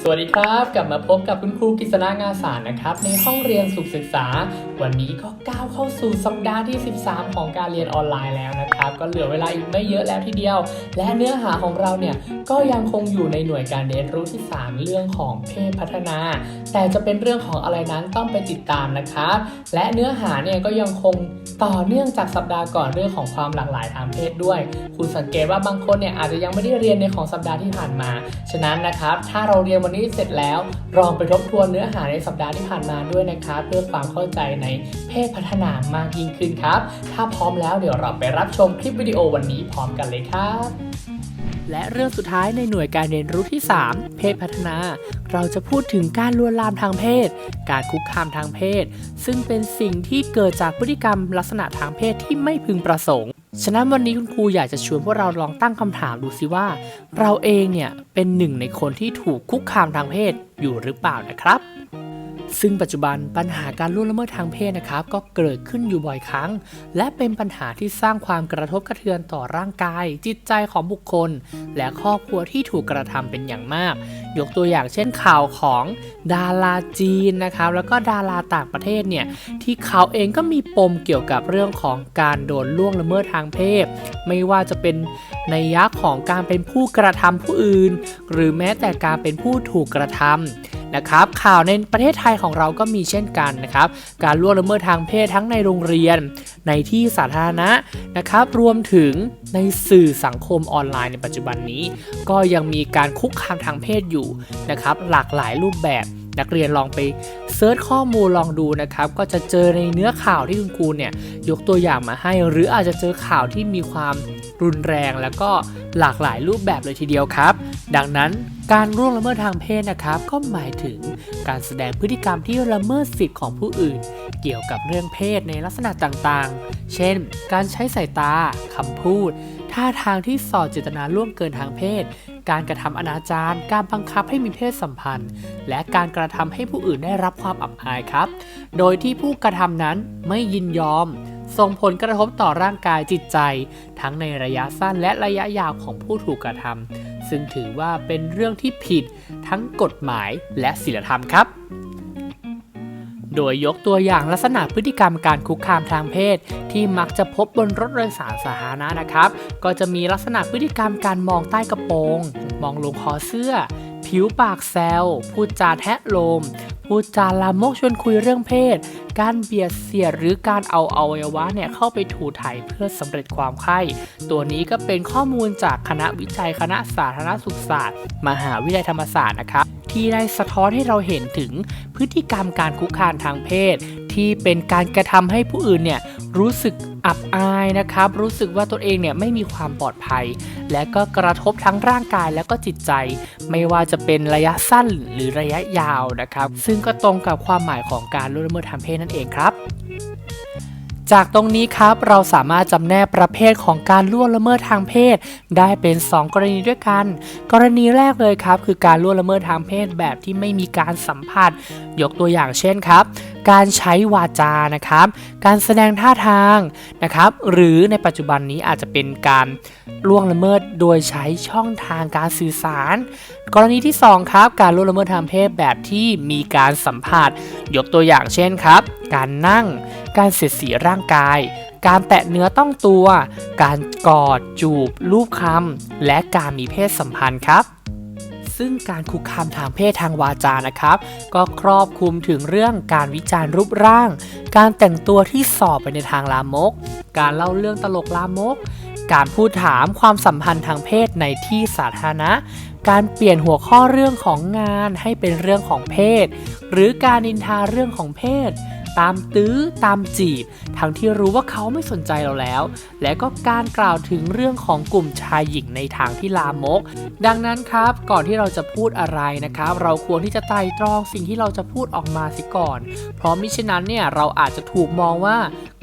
สวัสดีครับ กลับมาพบกับคุณครูกิษณางาสารนะครับ ในห้องเรียนสุขศึกษา วันนี้ก็ก้าวเข้าสู่สัปดาห์ที่ 13 ของการเรียนออนไลน์แล้วนะครับ ก็เหลือเวลาอีกไม่เยอะแล้วทีเดียว และเนื้อหาของเราเนี่ยก็ยังคงอยู่ในหน่วยการเรียนรู้ที่ 3 เรื่องของเพศพัฒนา แต่จะเป็นเรื่องของอะไรนั้นต้องไปติดตามนะครับและเนื้อหาเนี่ยก็ยังคงต่อเนื่องจากสัปดาห์ก่อนเรื่องของความหลากหลายทางเพศด้วย คุณสังเกตว่าบางคนเนี่ยอาจจะยังไม่ได้เรียนในของสัปดาห์ที่ผ่านมา ฉะนั้นนะครับถ้าเราเรียนวันนี้เสร็จแล้วลองไปทบทวนเนื้อหาในสัปดาห์ที่ผ่านมาด้วยนะครับ เพื่อความเข้าใจในเพศพัฒนามากยิ่งขึ้นครับ ถ้าพร้อมแล้วเดี๋ยวเราไปรับชมคลิปวิดีโอวันนี้พร้อมกันเลยครับและเรื่องสุดท้ายในหน่วยการเรียนรู้ที่ 3 เพศพัฒนา เราจะพูดถึงการลวนลามทางเพศ การคุกคามทางเพศ ซึ่งเป็นสิ่งที่เกิดจากพฤติกรรมลักษณะทางเพศที่ไม่พึงประสงค์ ฉะนั้นวันนี้คุณครูอยากจะชวนพวกเราลองตั้งคำถามดูสิว่า เราเองเนี่ยเป็นหนึ่งในคนที่ถูกคุกคามทางเพศอยู่หรือเปล่านะครับ ซึ่งปัจจุบันปัญหาการล่วงละเมิดทางเพศนะครับ ก็เกิดขึ้นอยู่บ่อยครั้ง และเป็นปัญหาที่สร้างความกระทบกระเทือนต่อร่างกาย จิตใจของบุคคล และครอบครัวที่ถูกกระทำเป็นอย่างมาก ยกตัวอย่างเช่นข่าวของดาราจีนนะครับแล้วก็ดาราต่างประเทศเนี่ยที่เขาเองก็มีปมเกี่ยวกับเรื่องของการโดนล่วงละเมิดทางเพศ ไม่ว่าจะเป็นในยะของการเป็นผู้กระทำผู้อื่น หรือแม้แต่การเป็นผู้ถูกกระทำ นะครับข่าวในประเทศไทยของเราก็มีเช่นกันนะครับ การล่วงละเมิดทางเพศทั้งในโรงเรียน ในที่สาธารณะนะครับ รวมถึงในสื่อสังคมออนไลน์ในปัจจุบันนี้ ก็ยังมีการคุกคามทางเพศอยู่นะครับ หลากหลายรูปแบบ นักเรียนลองไปเซิร์ชข้อมูลลองดูนะครับ ก็จะเจอในเนื้อข่าวที่คุณครูเนี่ยยกตัวอย่างมาให้ หรืออาจจะเจอข่าวที่มีความรุนแรงแล้วก็หลากหลายรูปแบบเลยทีเดียวครับ ดังนั้นการร่วงละเมิดทางเพศนะครับ ก็หมายถึงการแสดงพฤติกรรมที่ละเมิดสิทธิ์ของผู้อื่น เกี่ยวกับเรื่องเพศในลักษณะต่างๆ เช่น การใช้สายตาคำพูด ท่าทางที่ส่อเจตนาล่วงเกินทางเพศ การกระทำอนาจารการบังคับให้มีเพศสัมพันธ์ และการกระทำให้ผู้อื่นได้รับความอับอายครับ โดยที่ผู้กระทำนั้นไม่ยินยอม ส่งผลกระทบต่อร่างกายจิตใจ ทั้งในระยะสั้นและระยะยาวของผู้ถูกกระทำซึ่งถือว่าเป็นเรื่องที่ผิดทั้งกฎหมายและศีลธรรมครับ โดยยกตัวอย่างลักษณะพฤติกรรมการคุกคามทางเพศ ที่มักจะพบบนรถโดยสารสาธารณะนะครับ ก็จะมีลักษณะพฤติกรรมการมองใต้กระโปรง มองลงคอเสื้อ ผิวปากแซวพูดจาแทะโลม พูดจาลามกชวนคุยเรื่องเพศ การเบียดเสียดหรือการเอาอวัยวะเนี่ยเข้าไปถูถ่ายเพื่อสำเร็จความใคร่ตัวนี้ก็เป็นข้อมูลจากคณะวิจัยคณะสาธารณสุขศาสตร์ มหาวิทยาลัยธรรมศาสตร์นะครับ ที่ได้สะท้อนให้เราเห็นถึงพฤติกรรมการคุกคามทางเพศ ที่เป็นการกระทำให้ผู้อื่นเนี่ยรู้สึกอับอายนะครับ รู้สึกว่าตัวเองเนี่ยไม่มีความปลอดภัย และก็กระทบทั้งร่างกายและก็จิตใจ ไม่ว่าจะเป็นระยะสั้นหรือระยะยาวนะครับ ซึ่งก็ตรงกับความหมายของการล่วงละเมิดทางเพศนั่นเองครับ จากตรงนี้ครับเราสามารถจำแนกประเภทของการล่วงละเมิดทางเพศ ได้เป็น 2 กรณีด้วยกัน กรณีแรกเลยครับ คือการล่วงละเมิดทางเพศแบบที่ไม่มีการสัมผัส ยกตัวอย่างเช่นครับ การใช้วาจานะครับ การแสดงท่าทางนะครับ หรือในปัจจุบันนี้อาจจะเป็นการล่วงละเมิดโดยใช้ช่องทางการสื่อสาร กรณีที่ 2 ครับ การล่วงละเมิดทางเพศแบบที่มีการสัมผัส ยกตัวอย่างเช่นครับ การนั่ง การเสียดสีร่างกาย การแตะเนื้อต้องตัว การกอด จูบ ลูบคำและการมีเพศสัมพันธ์ครับซึ่งการคุกคามทางเพศทางวาจานะครับ ก็ครอบคลุมถึงเรื่องการวิจารณ์รูปร่าง การแต่งตัวที่สอบไปในทางลามก การเล่าเรื่องตลกลามก การพูดถามความสัมพันธ์ทางเพศในที่สาธารณะ การเปลี่ยนหัวข้อเรื่องของงานให้เป็นเรื่องของเพศ หรือการนินทาเรื่องของเพศ ตามตื้อตามจีบ ทั้งที่รู้ว่าเขาไม่สนใจเราแล้ว และก็การกล่าวถึงเรื่องของกลุ่มชายหญิงในทางที่ลามก ดังนั้นครับก่อนที่เราจะพูดอะไรนะครับ เราควรที่จะไตร่ตรองสิ่งที่เราจะพูดออกมาสิก่อน เพราะมิฉะนั้นเนี่ยเราอาจจะถูกมองว่า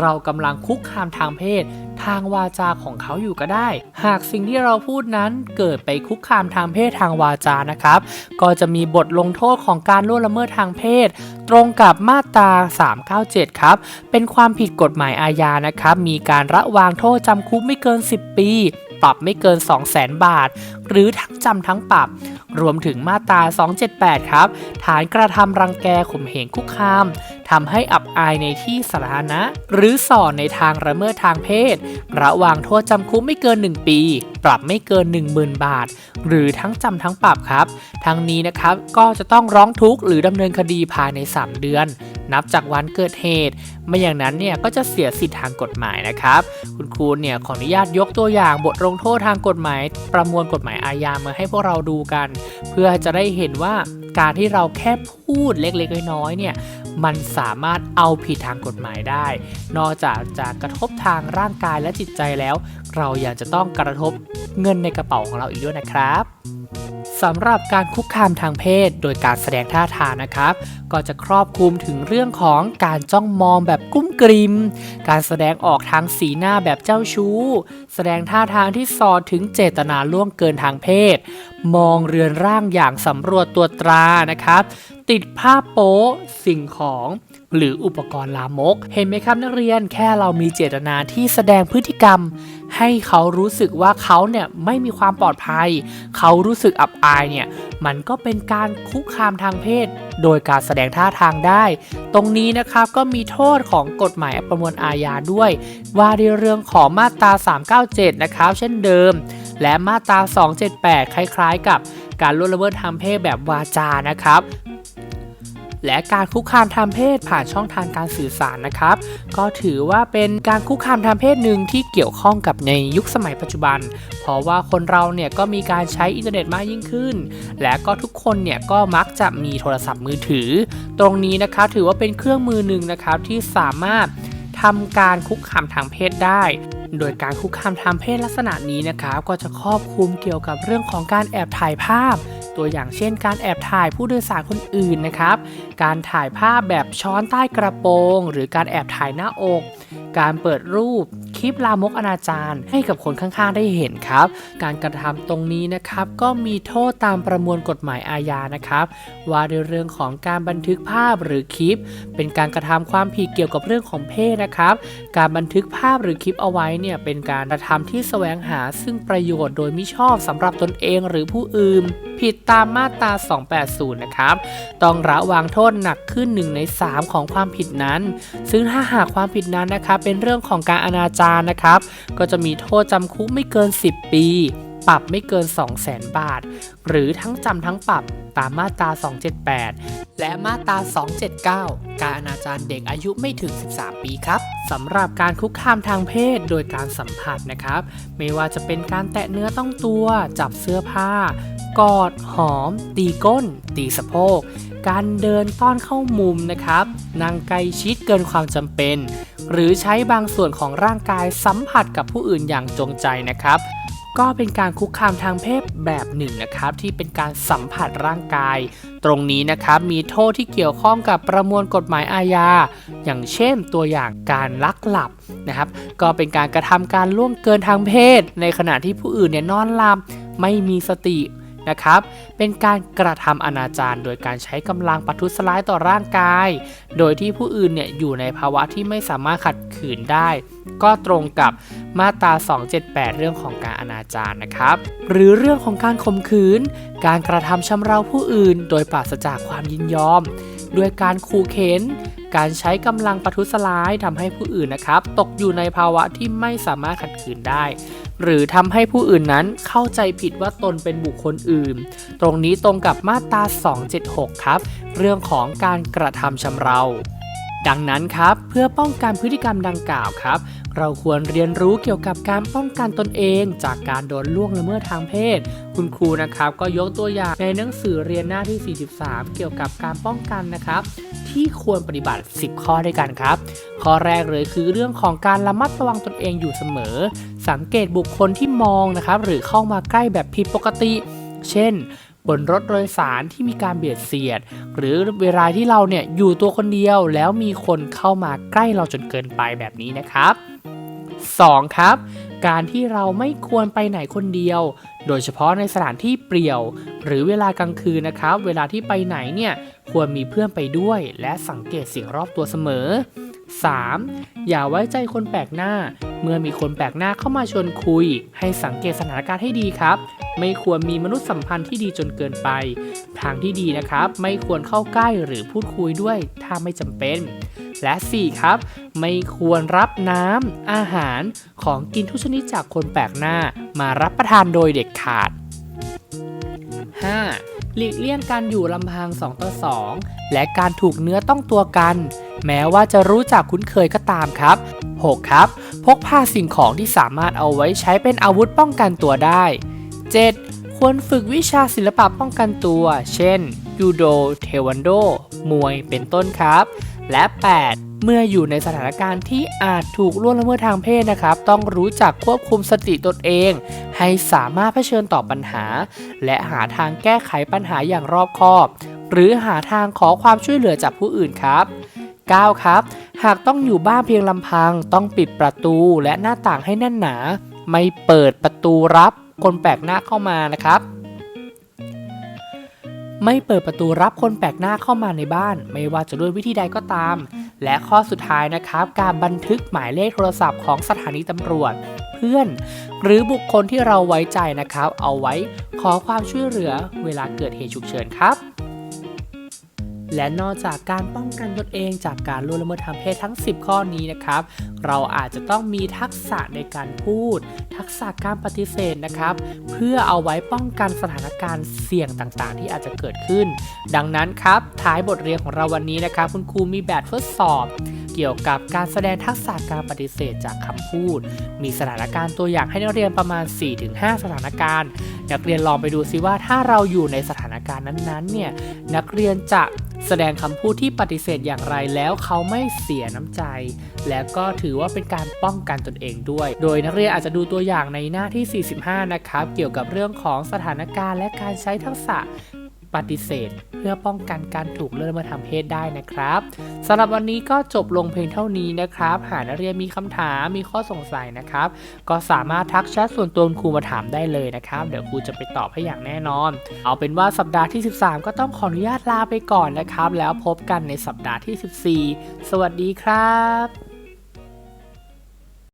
เรากำลังคุกคามทางเพศทางวาจาของเขาอยู่ก็ได้ หากสิ่งที่เราพูดนั้นเกิดไปคุกคามทางเพศทางวาจานะครับ ก็จะมีบทลงโทษของการล่วงละเมิดทางเพศ ตรงกับมาตรา397 ครับ เป็นความผิดกฎหมายอาญานะครับ มีการระวางโทษจำคุกไม่เกิน 10 ปี ปรับไม่เกิน 2 0 0แสนบาท หรือทั้งจำทั้งปรับ รวมถึงมาตรา 278 ครับ ฐานกระทำรังแกข่มเหงคุกคาม ทำให้อับอายในที่สาธารณะ หรือส่อในทางระเมิดทางเพศ ระหว่างโทษจำคุกไม่เกิน 1 ปี ปรับไม่เกิน 10,000 บาท หรือทั้งจำทั้งปรับครับ ทั้งนี้นะครับก็จะต้องร้องทุกข์หรือดำเนินคดีภายใน 3 เดือน นับจากวันเกิดเหตุ ไม่อย่างนั้นเนี่ยก็จะเสียสิทธิทางกฎหมายนะครับ คุณครูเนี่ยขออนุญาตยกตัวอย่างบทลงโทษทางกฎหมาย ประมวลกฎหมายอาญามาให้พวกเราดูกัน เพื่อจะได้เห็นว่าการที่เราแค่พูดเล็กๆน้อยๆเนี่ย มันสามารถเอาผิดทางกฎหมายได้ นอกจากจะกระทบทางร่างกายและจิตใจแล้ว เรายังจะต้องกระทบเงินในกระเป๋าของเราอีกด้วยนะครับ สำหรับการคุกคามทางเพศ โดยการแสดงท่าทางนะครับ ก็จะครอบคลุมถึงเรื่องของการจ้องมองแบบกุ้มกริม การแสดงออกทางสีหน้าแบบเจ้าชู้ แสดงท่าทางที่สอดถึงเจตนาล่วงเกินทางเพศ มองเรือนร่างอย่างสำรวจตัวตรานะครับ ติดภาพโป๊สิ่งของ หรืออุปกรณ์ลามก เห็นไหมครับนักเรียนแค่เรามีเจตนาที่แสดงพฤติกรรม ให้เขารู้สึกว่าเขาเนี่ยไม่มีความปลอดภัย เขารู้สึกอับอายเนี่ยมันก็เป็นการคุกคามทางเพศ โดยการแสดงท่าทางได้ ตรงนี้นะครับก็มีโทษของกฎหมายประมวลอาญาด้วย ว่าในเรื่องของมาตรา 397 นะครับ เช่นเดิม และมาตรา 278 คล้ายๆ กับการล่วงละเมิดทางเพศแบบวาจานะครับ และการคุกคามทางเพศผ่านช่องทางการสื่อสารนะครับ ก็ถือว่าเป็นการคุกคามทางเพศหนึ่งที่เกี่ยวข้องกับในยุคสมัยปัจจุบัน เพราะว่าคนเราเนี่ยก็มีการใช้อินเทอร์เน็ตมากยิ่งขึ้น และก็ทุกคนเนี่ยก็มักจะมีโทรศัพท์มือถือ ตรงนี้นะครับถือว่าเป็นเครื่องมือหนึ่งนะครับที่สามารถทำการคุกคามทางเพศได้โดยการคุกคามทางเพศลักษณะนี้นะครับก็จะครอบคลุมเกี่ยวกับเรื่องของการแอบถ่ายภาพ ตัวอย่างเช่น การแอบถ่ายผู้โดยสารคนอื่นนะครับ การถ่ายภาพแบบช้อนใต้กระโปรง หรือการแอบถ่ายหน้าอก การเปิดรูป คลิปลามกอนาจารให้กับคนข้างๆ ได้เห็นครับ การกระทำตรงนี้นะครับก็มีโทษตามประมวลกฎหมายอาญานะครับว่าในเรื่องของการบันทึกภาพหรือคลิป เป็นการกระทำความผิดเกี่ยวกับเรื่องของเพศนะครับ การบันทึกภาพหรือคลิปเอาไว้เนี่ยเป็นการกระทำที่แสวงหาซึ่งประโยชน์โดยมิชอบสำหรับตนเองหรือผู้อื่น ผิดตามมาตรา 280 นะครับ ต้องระวางโทษหนักขึ้น1ใน 3 ของความผิดนั้น ซึ่งถ้าหากความผิดนั้นนะครับเป็นเรื่องของการอนาจารนะครับ ก็จะมีโทษจำคุกไม่เกิน 10 ปี ปรับไม่เกิน 2 0 0 0 0 0 บาท หรือทั้งจำทั้งปรับตามมาตรา 278 และมาตรา 279 การอนาจารเด็กอายุไม่ถึง 13 ปีครับสำหรับการคุกคามทางเพศโดยการสัมผัสนะครับ ไม่ว่าจะเป็นการแตะเนื้อต้องตัว จับเสื้อผ้ากอด หอม ตีก้น ตีสะโพก การเดินต้อนเข้ามุมนะครับนั่งใกล้ชิดเกินความจำเป็น หรือใช้บางส่วนของร่างกายสัมผัสกับผู้อื่นอย่างจงใจนะครับ ก็เป็นการคุกคามทางเพศแบบหนึ่งนะครับ ที่เป็นการสัมผัสร่างกาย ตรงนี้นะครับมีโทษที่เกี่ยวข้องกับประมวลกฎหมายอาญาอย่างเช่นตัวอย่างการลักหลับนะครับ ก็เป็นการกระทำการล่วงเกินทางเพศ ในขณะที่ผู้อื่นเนี่ยนอนหลับไม่มีสติ นะครับ เป็นการกระทำอนาจารโดยการใช้กำลังประทุษร้ายต่อร่างกาย โดยที่ผู้อื่นเนี่ยอยู่ในภาวะที่ไม่สามารถขัดขืนได้ ก็ตรงกับมาตรา 278 เรื่องของการอนาจารนะครับ หรือเรื่องของการข่มขืน การกระทำชำเราผู้อื่น โดยปราศจากความยินยอม ด้วยการขู่เข็น การใช้กำลังประทุษร้ายทำให้ผู้อื่นนะครับ ตกอยู่ในภาวะที่ไม่สามารถขัดขืนได้ หรือทำให้ผู้อื่นนั้นเข้าใจผิดว่าตนเป็นบุคคลอื่น ตรงนี้ตรงกับมาตรา 276 ครับ เรื่องของการกระทำชำเราดังนั้นครับเพื่อป้องกันพฤติกรรมดังกล่าวครับ เราควรเรียนรู้เกี่ยวกับการป้องกันตนเองจากการโดนล่วงละเมิดทางเพศ คุณครูนะครับก็ยกตัวอย่างในหนังสือเรียนหน้าที่ 43 เกี่ยวกับการป้องกันนะครับ ที่ควรปฏิบัติ 10 ข้อด้วยกันครับ ข้อแรกเลยคือเรื่องของการระมัดระวังตนเองอยู่เสมอ สังเกตบุคคลที่มองนะครับ หรือเข้ามาใกล้แบบผิดปกติ เช่นบนรถโดยสารที่มีการเบียดเสียด หรือเวลาที่เราเนี่ยอยู่ตัวคนเดียวแล้วมีคนเข้ามาใกล้เราจนเกินไปแบบนี้นะครับ 2. ครับ การที่เราไม่ควรไปไหนคนเดียว โดยเฉพาะในสถานที่เปลี่ยว หรือเวลากลางคืนนะครับ เวลาที่ไปไหนเนี่ยควรมีเพื่อนไปด้วย และสังเกตสิ่งรอบตัวเสมอ 3. อย่าไว้ใจคนแปลกหน้า เมื่อมีคนแปลกหน้าเข้ามาชวนคุย ให้สังเกตสถานการณ์ให้ดีครับ ไม่ควรมีมนุษยสัมพันธ์ที่ดีจนเกินไป ทางที่ดีนะครับ ไม่ควรเข้าใกล้หรือพูดคุยด้วยถ้าไม่จำเป็น และ 4 ครับ ไม่ควรรับน้ำอาหารของกินทุกชนิดจากคนแปลกหน้ามารับประทานโดยเด็ดขาด 5. หลีกเลี่ยงการอยู่ลำพัง 2 ต่อ 2 และการถูกเนื้อต้องตัวกัน แม้ว่าจะรู้จักคุ้นเคยก็ตามครับ 6. ครับ พกพาสิ่งของที่สามารถเอาไว้ใช้เป็นอาวุธป้องกันตัวได้ 7. ควรฝึกวิชาศิลปะป้องกันตัว เช่นยูโด เทควันโด มวย เป็นต้นครับ และ 8 เมื่ออยู่ในสถานการณ์ที่อาจถูกล่วงละเมิดทางเพศนะครับ ต้องรู้จักควบคุมสติตนเอง ให้สามารถเผชิญต่อปัญหา และหาทางแก้ไขปัญหาอย่างรอบคอบ หรือหาทางขอความช่วยเหลือจากผู้อื่นครับ 9 ครับ หากต้องอยู่บ้านเพียงลำพัง ต้องปิดประตูและหน้าต่างให้แน่นหนา ไม่เปิดประตูรับคนแปลกหน้าเข้ามานะครับ ไม่เปิดประตูรับคนแปลกหน้าเข้ามาในบ้าน ไม่ว่าจะด้วยวิธีใดก็ตาม และข้อสุดท้ายนะครับ การบันทึกหมายเลขโทรศัพท์ของสถานีตำรวจ เพื่อน หรือบุคคลที่เราไว้ใจนะครับ เอาไว้ขอความช่วยเหลือเวลาเกิดเหตุฉุกเฉินครับ และนอกจากการป้องกันตนเองจากการล่วงละเมิดทางเพศทั้ง 10 ข้อนี้นะครับ เราอาจจะต้องมีทักษะในการพูด ทักษะการปฏิเสธนะครับ เพื่อเอาไว้ป้องกันสถานการณ์เสี่ยงต่างๆ ที่อาจจะเกิดขึ้น ดังนั้นครับ ท้ายบทเรียนของเราวันนี้นะครับ คุณครูมีแบบทดสอบ เกี่ยวกับการแสดงทักษะการปฏิเสธจากคำพูด มีสถานการณ์ตัวอย่างให้นักเรียนประมาณ 4-5 สถานการณ์ นักเรียนลองไปดูซิว่าถ้าเราอยู่ในสถานการณ์นั้นๆเนี่ยนักเรียนจะ แสดงคำพูดที่ปฏิเสธอย่างไรแล้วเขาไม่เสียน้ำใจ และก็ถือว่าเป็นการป้องกันตนเองด้วย โดยนักเรียนอาจจะดูตัวอย่างในหน้าที่ 45 นะครับ เกี่ยวกับเรื่องของสถานการณ์และการใช้ทักษะ ปฏิเสธ เพื่อป้องกันการถูกเลื่อนมาทำเพศได้นะครับสำหรับวันนี้ก็จบลงเพียงเท่านี้นะครับ หากนักเรียนมีคำถามมีข้อสงสัยนะครับ ก็สามารถทักแชทส่วนตัวคุณครูมาถามได้เลยนะครับ เดี๋ยวครูจะไปตอบให้อย่างแน่นอน เอาเป็นว่าสัปดาห์ที่ 13 ก็ต้องขออนุญาตลาไปก่อนนะครับ แล้วพบกันในสัปดาห์ที่ 14 สวัสดีครับ